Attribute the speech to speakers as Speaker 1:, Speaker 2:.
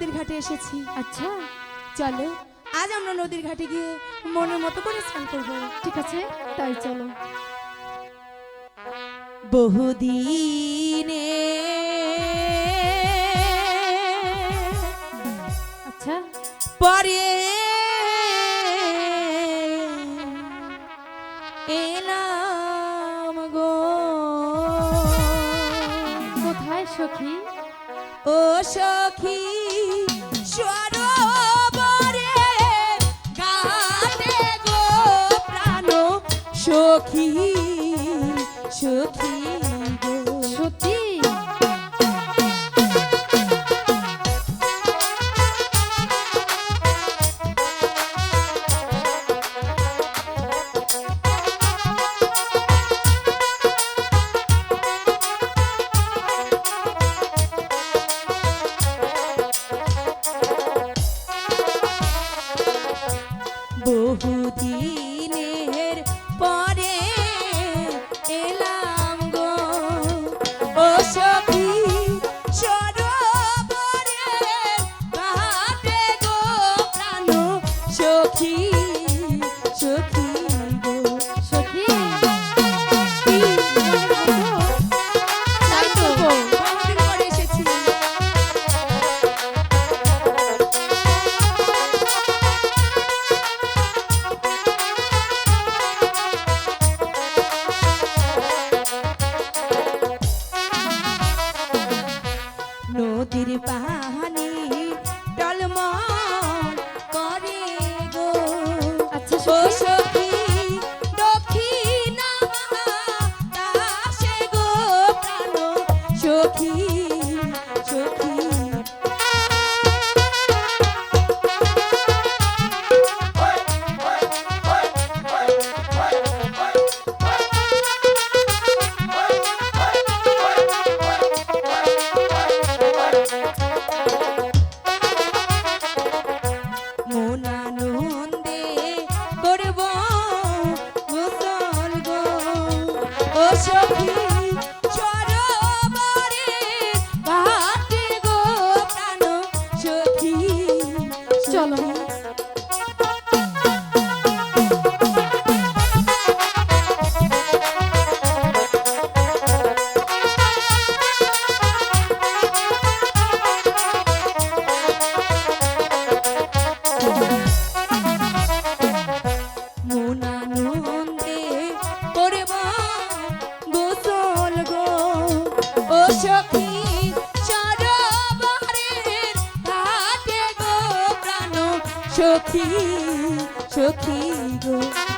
Speaker 1: নদীর ঘাটে এসেছি।
Speaker 2: আচ্ছা।
Speaker 1: চলো আজ আমরা নদীর ঘাটে গিয়ে মনের মতো করে স্নান করব।
Speaker 2: ঠিক আছে তাই চলো।
Speaker 1: বহুদিনে
Speaker 2: আচ্ছা।
Speaker 1: পরে এলাম গো।
Speaker 2: কোথায় সখী?
Speaker 1: ও সখী সখী সখী। Boy. সখী সখী গো।